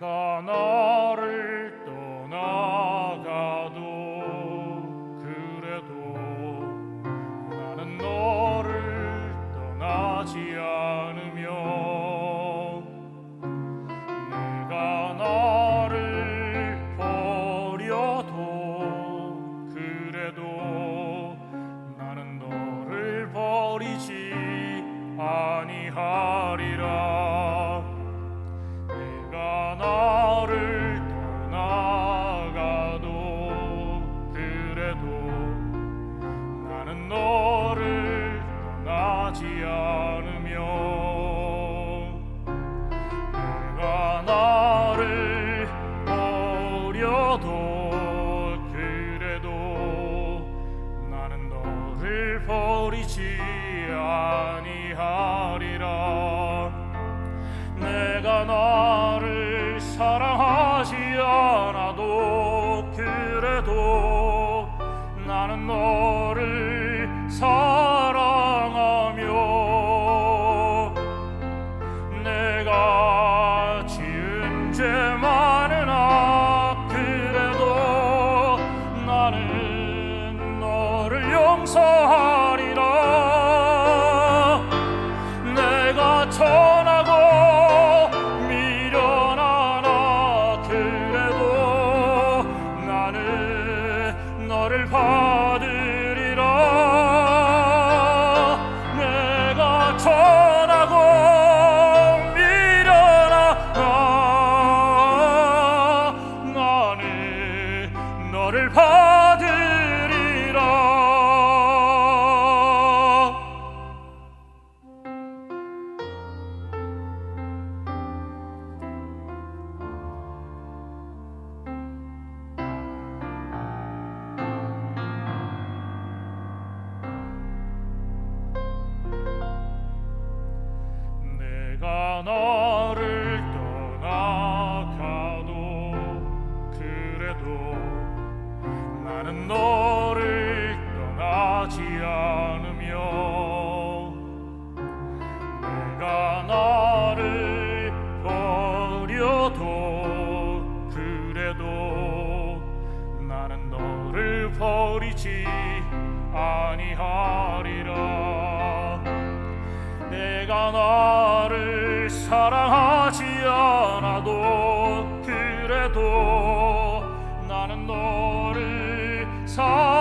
がな 너를 떠나지 않으며 내가 나를 버려도 그래도 나를 버리지 내가 나를 사랑하지 않아도 그래도 나는 Oh. 너를 떠나가도 그래도 나는 너 사랑하지 않아도 그래도 나는 너를 사랑